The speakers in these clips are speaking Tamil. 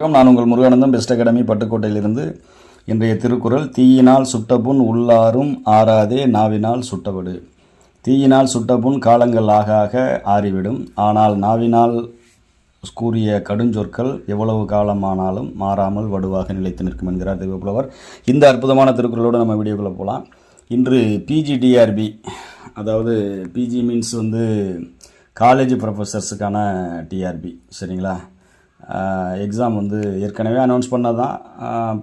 நான் உங்கள் முருகானந்தம் பெஸ்ட் அகாடமி பட்டுக்கோட்டையிலிருந்து. இன்றைய திருக்குறள் தீயினால் சுட்டபுண் உள்ளாரும் ஆறாதே நாவினால் சுட்டபடு. தீயினால் சுட்டபுண் காலங்கள் ஆக ஆக ஆறிவிடும். ஆனால் நாவினால் கூறிய கடுஞ்சொற்கள் எவ்வளவு காலமானாலும் மாறாமல் வடுவாக நிலைத்து நிற்கும் என்கிறார் தெய்வப்புலவர் இந்த அற்புதமான திருக்குறளோடு நம்ம வீடியோக்குள்ளே போகலாம் இன்று பிஜிடிஆர்பி அதாவது பிஜி மீன்ஸ் வந்து காலேஜ் ப்ரொஃபஸர்ஸுக்கான டிஆர்பி சரிங்களா? எக்ஸாம் வந்து ஏற்கனவே அனௌன்ஸ் பண்ணதான்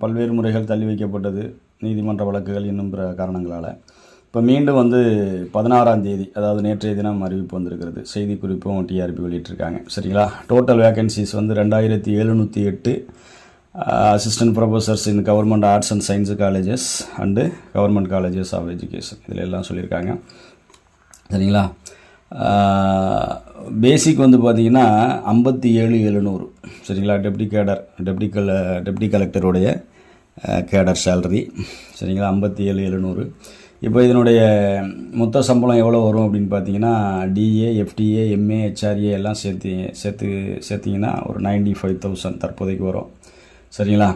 பல்வேறு முறைகள் தள்ளி வைக்கப்பட்டது நீதிமன்ற வழக்குகள் இன்னும் பிற காரணங்களால். இப்போ மீண்டும் வந்து பதினாறாம் தேதி அதாவது நேற்றைய தினம் அறிவிப்பு வந்திருக்கிறது. செய்திக்குறிப்பும் டிஆர்பி வெளியிட்டிருக்காங்க. சரிங்களா? டோட்டல் வேகன்சிஸ் வந்து ரெண்டாயிரத்தி எழுநூற்றி எட்டு assistant professors in government arts and science colleges and government colleges of education இதில் எல்லாம் சொல்லியிருக்காங்க. சரிங்களா? பேசிக் வந்து பார்த்தீங்கன்னா ஐம்பத்தி ஏழு எழுநூறு. சரிங்களா? டெப்டி கேடர் டெப்டி கல டெப்டி கலெக்டருடைய கேடர் சேலரி சரிங்களா? ஐம்பத்தி ஏழு எழுநூறு. இப்போ இதனுடைய மொத்த சம்பளம் எவ்வளோ வரும் அப்படின்னு பார்த்தீங்கன்னா டிஏ எஃப்டிஏ எம்ஏ ஹெச்ஆர்ஏ எல்லாம் சேர்த்து சேர்த்து சேர்த்திங்கன்னா ஒரு நைன்டி ஃபைவ் தௌசண்ட் தற்போதைக்கு வரும். சரிங்களா?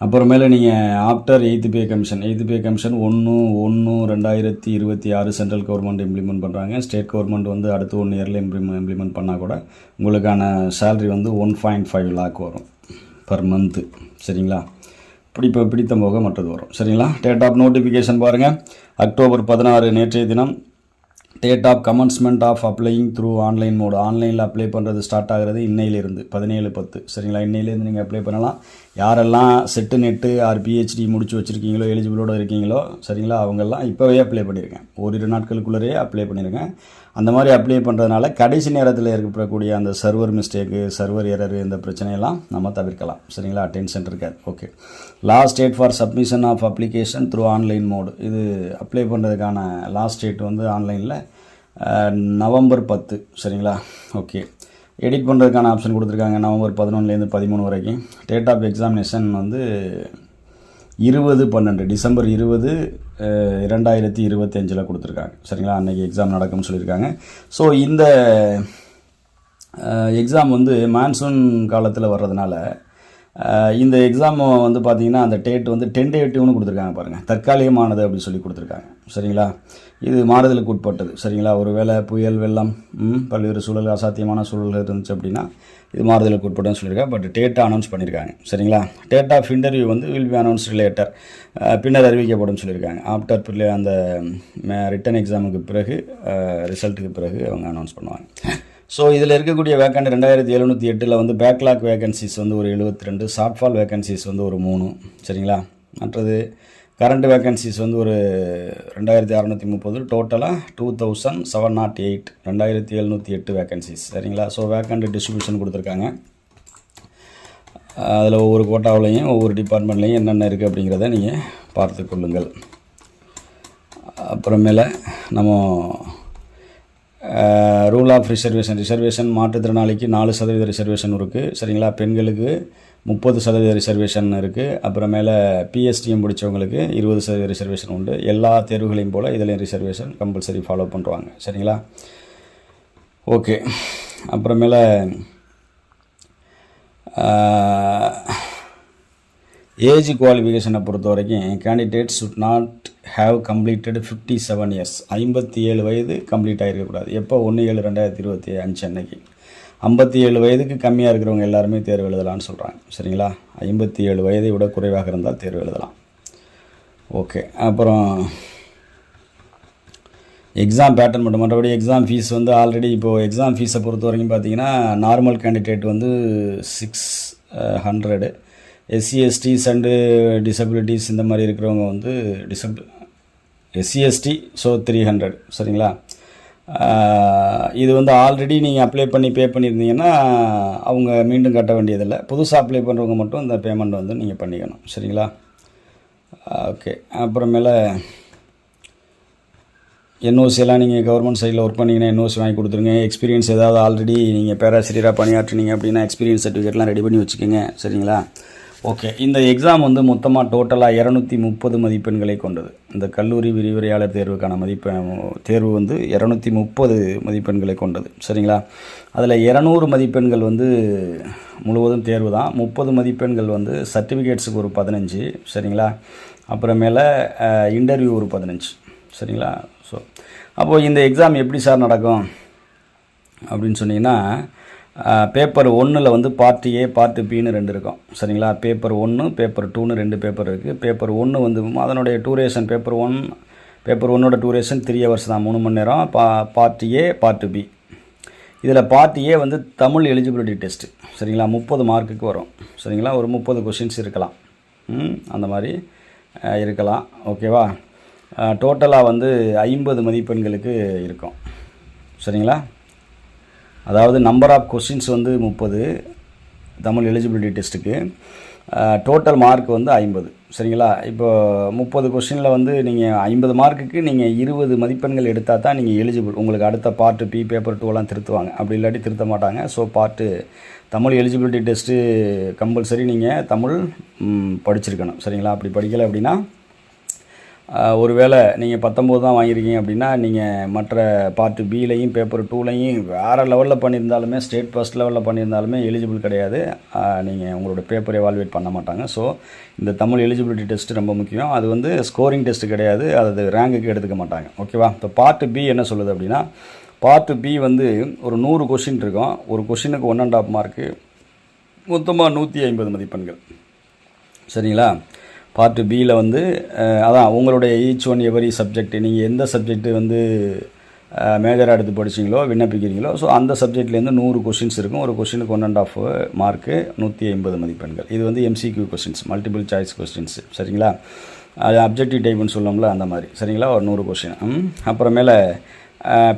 அப்புறமேல நீங்கள் after eighth pay commission eighth pay commission ஒன்று ஒன்று ரெண்டாயிரத்தி இருபத்தி ஆறு சென்ட்ரல் கவர்மெண்ட் இம்ப்ளிமெண்ட் பண்ணுறாங்க ஸ்டேட் கவர்மெண்ட் வந்து அடுத்து ஒன் இயரில் இம்ப்ளிமெண்ட் இம்ப்ளிமெண்ட் பண்ணால் கூட உங்களுக்கான சேல்ரி வந்து ஒன் பாயிண்ட் ஃபைவ் லேக் வரும் பர் மந்த்து சரிங்களா? பிடிப்ப பிடித்த போக மற்றது வரும். சரிங்களா? டேட் ஆஃப் நோட்டிஃபிகேஷன் பாருங்கள் அக்டோபர் பதினாறு நேற்றைய தினம் date of commencement of applying through online mode ஆன்லைனில் அப்ளை பண்ணுறது ஸ்டார்ட் ஆகிறது இன்னையிலேருந்து பதினேழு பத்து. சரிங்களா? இன்னையிலேருந்து நீங்கள் அப்ளை பண்ணலாம். யாரெல்லாம் செட்டு நெட்டு ஆர் பிஹெச்டி முடிச்சு வச்சுருக்கீங்களோ எலிஜிபிளோடு இருக்கீங்களோ சரிங்களா? அவங்கெல்லாம் இப்போவே அப்ளை பண்ணியிருக்கேன் ஓரிரு நாட்களுக்குள்ளேயே அப்ளை பண்ணியிருக்கேன் அந்த மாதிரி அப்ளை பண்ணுறதுனால கடைசி நேரத்தில் இருக்கக்கூடிய அந்த சர்வர் மிஸ்டேக்கு சர்வர் எரர் இந்த பிரச்சனையெல்லாம் நம்ம தவிர்க்கலாம். சரிங்களா? அட்டென்ஷன் இருக்காது. Okay last date for submission of application through online mode இது அப்ளை பண்ணுறதுக்கான லாஸ்ட் டேட் வந்து ஆன்லைனில் நவம்பர் பத்து. சரிங்களா? ஓகே எடிட் பண்ணுறதுக்கான ஆப்ஷன் கொடுத்துருக்காங்க. நவம்பர் பதினொன்றுலேருந்து பதிமூணு வரைக்கும். டேட் ஆஃப் எக்ஸாமினேஷன் வந்து இருபது பன்னெண்டு டிசம்பர் இருபது இரண்டாயிரத்தி இருபத்தஞ்சில் கொடுத்துருக்காங்க. சரிங்களா? அன்றைக்கி எக்ஸாம் நடக்கும்னு சொல்லியிருக்காங்க. ஸோ இந்த எக்ஸாம் வந்து மான்சூன் காலத்தில் வர்றதுனால இந்த எக்ஸாம் வந்து பார்த்திங்கன்னா அந்த டேட் வந்து டென்டேட்டிவ்னு கொடுத்துருக்காங்க பாருங்கள் தற்காலிகமானது அப்படின்னு சொல்லி கொடுத்துருக்காங்க. சரிங்களா? இது மாறுதலுக்கு உட்பட்டது. சரிங்களா? ஒரு வேளை புயல் வெள்ளம் பல்வேறு சூழல் அசாத்தியமான சூழல்கள் இருந்துச்சு அப்படின்னா இது மாறுதலுக்கு உட்பட்டுன்னு சொல்லியிருக்காங்க பட் டேட்டா அனௌன்ஸ் பண்ணியிருக்காங்க. சரிங்களா? டேட் ஆஃப் இன்டர்வியூ வந்து வில் பி அனௌன்ஸ் லேட்டர் பின்னர் அறிவிக்கப்படும் சொல்லியிருக்காங்க. ஆஃப்டர் பிள்ளை அந்த ரிட்டன் எக்ஸாமுக்கு பிறகு ரிசல்ட்டுக்கு பிறகு அவங்க அனௌன்ஸ் பண்ணுவாங்க. ஸோ இதில் இருக்கக்கூடிய வேக்கண்ட் ரெண்டாயிரத்தி எழுநூற்றி எட்டில் வந்து பேக்லாக் வேகன்சிஸ் வந்து ஒரு எழுபத்தி ரெண்டு ஷார்ட்ஃபால் வேகன்சிஸ் வந்து ஒரு மூணு. சரிங்களா? மற்றது கரண்ட் வேகன்சிஸ் வந்து ஒரு ரெண்டாயிரத்தி அறநூற்றி முப்பது டோட்டலாக two thousand seven nought eight ரெண்டாயிரத்தி எழுநூற்றி எட்டு வேகன்சிஸ் சரிங்களா? ஸோ வேக்கண்ட் டிஸ்ட்ரிபியூஷன் கொடுத்துருக்காங்க. அதில் ஒவ்வொரு கோட்டாவிலையும் ஒவ்வொரு டிபார்ட்மெண்ட்லேயும் என்னென்ன இருக்குது அப்படிங்கிறத நீங்கள் பார்த்து கொள்ளுங்கள். அப்புறமேல நம்ம ரூல் ஆஃப் ரிசர்வேஷன் ரிசர்வேஷன் மாற்றுத்திறனாளிக்கு நாலு சதவீத ரிசர்வேஷன் இருக்குது சரிங்களா? பெண்களுக்கு முப்பது சதவீத ரிசர்வேஷன் இருக்குது அப்புறமேல பிஎஸ்டிஎம் பிடிச்சவங்களுக்கு இருபது சதவீத ரிசர்வேஷன் உண்டு. எல்லா தேர்வுகளையும் போல் இதுலேயும் ரிசர்வேஷன் கம்பல்சரி ஃபாலோ பண்ணுறாங்க சரிங்களா? ஓகே அப்புறமேல ஏஜ் குவாலிஃபிகேஷனை பொறுத்த வரைக்கும் candidate should not have completed fifty seven years ஐம்பத்தி ஏழு வயது கம்ப்ளீட் ஆகிருக்கக்கூடாது எப்போ? ஒன்று ஏழு ரெண்டாயிரத்தி இருபத்தி அஞ்சு அன்னைக்கு. ஐம்பத்தி ஏழு வயதுக்கு கம்மியாக இருக்கிறவங்க எல்லாருமே தேர்வு எழுதலாம்னு சொல்கிறாங்க சரிங்களா? ஐம்பத்தி ஏழு வயதை விட குறைவாக இருந்தால் தேர்வு எழுதலாம். ஓகே. அப்புறம் எக்ஸாம் பேட்டர்ன் மட்டும் மற்றபடி எக்ஸாம் ஃபீஸ் வந்து ஆல்ரெடி இப்போது எக்ஸாம் ஃபீஸை பொறுத்த வரைக்கும் பார்த்தீங்கன்னா நார்மல் கேண்டிடேட் வந்து six hundred SC STs and disabilities இந்த மாதிரி இருக்கிறவங்க வந்து டிசப் SC ST so three hundred சரிங்களா? இது வந்து ஆல்ரெடி நீங்கள் அப்ளை பண்ணி பே பண்ணியிருந்தீங்கன்னா அவங்க மீண்டும் கட்ட வேண்டியதில்லை. புதுசாக அப்ளை பண்ணுறவங்க மட்டும் இந்த பேமெண்ட் வந்து நீங்கள் பண்ணிக்கணும் சரிங்களா? ஓகே அப்புறமேல என்ஓசி எல்லாம் நீங்கள் கவர்மெண்ட் சைடில் ஒர்க் பண்ணிங்கன்னா என்ஓசி வாங்கி கொடுத்துருங்க. எக்ஸ்பீரியன்ஸ் ஏதாவது ஆல்ரெடி நீங்கள் பேராசிரியராக பணியாற்றுனீங்க அப்படின்னா எக்ஸ்பீரியன்ஸ் சர்டிஃபிகேட்லாம் ரெடி பண்ணி வச்சுக்கோங்க சரிங்களா? ஓகே இந்த எக்ஸாம் வந்து மொத்தமாக டோட்டலாக இரநூத்தி முப்பது மதிப்பெண்களை கொண்டது. இந்த கல்லூரி விரிவுரையாளர் தேர்வுக்கான மதிப்பெண் தேர்வு வந்து இரநூத்தி முப்பது மதிப்பெண்களை கொண்டது. சரிங்களா? அதில் இரநூறு மதிப்பெண்கள் வந்து முழுவதும் தேர்வு தான். முப்பது மதிப்பெண்கள் வந்து சர்டிஃபிகேட்ஸுக்கு ஒரு பதினஞ்சு சரிங்களா? அப்புறமேல இன்டர்வியூ ஒரு பதினஞ்சு சரிங்களா? ஸோ அப்போது இந்த எக்ஸாம் எப்படி சார் நடக்கும்? அப்படின்னு சொன்னீங்கன்னா பேப்பர் ஒன்றில் வந்து பார்ட்டி ஏ பார்ட்டு பின்னு ரெண்டு இருக்கும். சரிங்களா? பேப்பர் ஒன்று பேப்பர் டூன்னு ரெண்டு பேப்பர் இருக்குது பேப்பர் ஒன்று வந்து அதனுடைய டூரேஷன் பேப்பர் ஒன் பேப்பர் ஒன்னோட டூரேஷன் த்ரீ ஹவர்ஸ் தான். மூணு மணி நேரம். பா பார்ட் ஏ பார்ட் பி இதில் பார்ட் ஏ வந்து தமிழ் எலிஜிபிலிட்டி டெஸ்ட்டு சரிங்களா? முப்பது மார்க்குக்கு வரும். சரிங்களா? ஒரு முப்பது கொஷின்ஸ் இருக்கலாம். அந்த மாதிரி இருக்கலாம். ஓகேவா டோட்டலாக வந்து ஐம்பது மதிப்பெண்களுக்கு இருக்கும். சரிங்களா? அதாவது நம்பர் ஆஃப் கொஸ்டின்ஸ் வந்து முப்பது தமிழ் எலிஜிபிலிட்டி டெஸ்ட்டுக்கு டோட்டல் மார்க் வந்து ஐம்பது. சரிங்களா? இப்போ முப்பது கொஸ்டினில் வந்து நீங்கள் ஐம்பது மார்க்குக்கு நீங்கள் இருபது மதிப்பெண்கள் எடுத்தால் தான் நீங்கள் எலிஜிபிள் உங்களுக்கு அடுத்த பார்ட்டு பி பேப்பர் டூலாம் திருத்துவாங்க. அப்படி இல்லாட்டி திருத்த மாட்டாங்க. So part Tamil eligibility test compulsory நீங்கள் தமிழ் படிச்சிருக்கணும். சரிங்களா? அப்படி படிக்கலை அப்படின்னா ஒருவேளை நீங்கள் பத்தொம்போது தான் வாங்கியிருக்கீங்க அப்படின்னா நீங்கள் மற்ற பார்ட்டு பிலையும் பேப்பர் டூலையும் வேறு லெவலில் பண்ணியிருந்தாலுமே ஸ்டேட் ஃபஸ்ட் லெவலில் பண்ணியிருந்தாலுமே எலிஜிபிள் கிடையாது. நீங்கள் உங்களோட பேப்பர் எவால்வேட் பண்ண மாட்டாங்க. ஸோ இந்த தமிழ் எலிஜிபிலிட்டி டெஸ்ட் ரொம்ப முக்கியம். அது வந்து ஸ்கோரிங் டெஸ்ட் கிடையாது. அது ரேங்குக்கு எடுத்துக்க மாட்டாங்க. ஓகேவா இப்போ பார்ட்டு பி என்ன சொல்லுது அப்படின்னா பார்ட்டு பி வந்து ஒரு நூறு கொஷின் இருக்கும். ஒரு கொஷினுக்கு ஒன் அண்ட் ஆஃப் மார்க்கு மொத்தமாக நூற்றி ஐம்பது மதிப்பெண்கள். சரிங்களா? பார்ட் பியில் வந்து அதான் உங்களுடைய ஈச் ஒன் எவரி சப்ஜெக்ட் நீங்கள் எந்த சப்ஜெக்ட்டு வந்து மேஜராக எடுத்து படிச்சிங்களோ விண்ணப்பிக்கிறீங்களோ ஸோ அந்த சப்ஜெக்ட்லேருந்து நூறு கொஷின்ஸ் இருக்கும். ஒரு கொஷினுக்கு ஒன் அண்ட் ஆஃப் மார்க்கு நூற்றி ஐம்பது மதிப்பெண்கள். இது வந்து MCQ questions multiple choice questions சரிங்களா? அது அப்ஜெக்டிவ் டைப்னு சொல்லோம்ல அந்த மாதிரி. சரிங்களா? ஒரு நூறு கொஷின் அப்புறமேல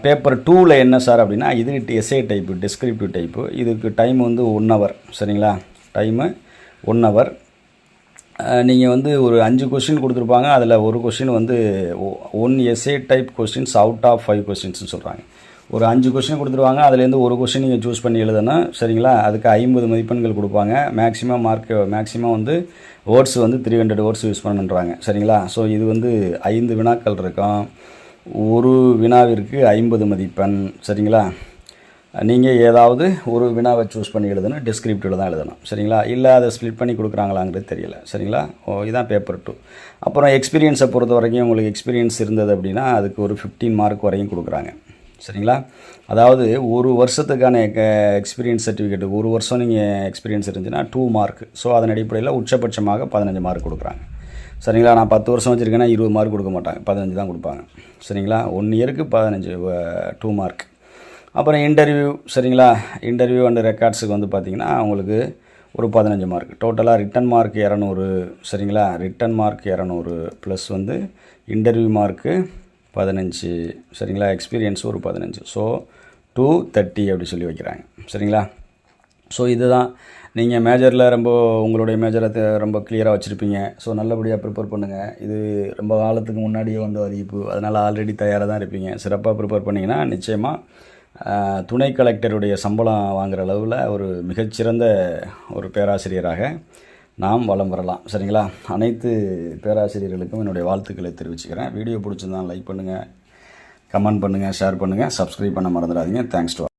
பேப்பர் டூவில் என்ன சார் அப்படின்னா இது எஸ்ஏ டைப்பு டிஸ்கிரிப்டிவ் டைப்பு இதுக்கு டைம் வந்து ஒன் ஹவர் சரிங்களா? டைமு ஒன் ஹவர் நீங்கள் வந்து ஒரு அஞ்சு கொஷின் கொடுத்துருப்பாங்க. அதில் ஒரு கொஷின் வந்து one SA type questions out of five கொஸ்டின்ஸ்னு சொல்கிறாங்க ஒரு அஞ்சு கொஸ்டின் கொடுத்துருவாங்க. அதுலேருந்து ஒரு கொஸ்டின் நீங்கள் சூஸ் பண்ணி எழுதணும் சரிங்களா? அதுக்கு ஐம்பது மதிப்பெண்கள் கொடுப்பாங்க. மேக்ஸிமம் மார்க் மேக்ஸிமம் வந்து வேர்ட்ஸ் வந்து த்ரீ ஹண்ட்ரட் வேர்ட்ஸ் யூஸ் பண்ணுன்றாங்க. சரிங்களா? ஸோ இது வந்து ஐந்து வினாக்கள் இருக்கும். ஒரு வினாவிற்கு ஐம்பது மதிப்பெண். சரிங்களா? நீங்கள் ஏதாவது ஒரு வினாவை சூஸ் பண்ணி எழுதணும் டிஸ்கிரிப்டிவில் தான் எழுதணும். சரிங்களா? இல்லை அதை ஸ்ப்ளிட் பண்ணி கொடுக்குறாங்களாங்கிறது தெரியல. சரிங்களா? ஓ இதான் பேப்பர் டூ அப்புறம் எக்ஸ்பீரியன்ஸை பொறுத்த வரைக்கும் உங்களுக்கு எக்ஸ்பீரியன்ஸ் இருந்தது அப்படின்னா அதுக்கு ஒரு ஃபிஃப்டீன் மார்க் வரையும் கொடுக்குறாங்க. சரிங்களா? அதாவது ஒரு வருஷத்துக்கான எக்ஸ்பீரியன்ஸ் சர்டிஃபிகேட் ஒரு வருஷம் நீங்கள் எக்ஸ்பீரியன்ஸ் இருந்துச்சுன்னா டூ மார்க் ஸோ அதன் அடிப்படையில் உச்சபட்சமாக பதினஞ்சு மார்க் கொடுக்குறாங்க. சரிங்களா? நான் பத்து வருஷம் வச்சுருக்கேன்னா இருபது மார்க் கொடுக்க மாட்டாங்க. பதினஞ்சு தான் கொடுப்பாங்க. சரிங்களா? ஒன் இயருக்கு பதினஞ்சு டூ மார்க் அப்புறம் இன்டர்வியூ சரிங்களா? இன்டர்வியூ அண்ட் ரெக்கார்ட்ஸுக்கு வந்து பார்த்தீங்கன்னா உங்களுக்கு ஒரு பதினஞ்சு மார்க் டோட்டலாக ரிட்டன் மார்க் இரநூறு சரிங்களா? ரிட்டன் மார்க் இரநூறு ப்ளஸ் வந்து இன்டர்வியூ மார்க்கு பதினஞ்சு சரிங்களா? எக்ஸ்பீரியன்ஸ் ஒரு பதினஞ்சு. ஸோ டூ தேர்ட்டி அப்படி சொல்லி வைக்கிறாங்க. சரிங்களா? ஸோ இதுதான். நீங்கள் மேஜரில் ரொம்ப உங்களுடைய மேஜரை ரொம்ப கிளியராக வச்சுருப்பீங்க. ஸோ நல்லபடியாக ப்ரிப்பேர் பண்ணுங்கள் இது ரொம்ப காலத்துக்கு முன்னாடியே வந்த அறிவிப்பு. அதனால் ஆல்ரெடி தயாராக தான் இருப்பீங்க. சிறப்பாக ப்ரிப்பேர் பண்ணிங்கன்னா நிச்சயமாக துணை கலெக்டருடைய சம்பளம் வாங்குகிற அளவில் ஒரு மிகச்சிறந்த ஒரு பேராசிரியராக நாம் வலம் வரலாம். சரிங்களா? அனைத்து பேராசிரியர்களுக்கும் என்னுடைய வாழ்த்துக்களை தெரிவிச்சுக்கிறேன். வீடியோ பிடிச்சிருந்தா லைக் பண்ணுங்கள் கமெண்ட் பண்ணுங்கள் ஷேர் பண்ணுங்கள் சப்ஸ்கிரைப் பண்ண மறந்துடாதீங்க. Thanks to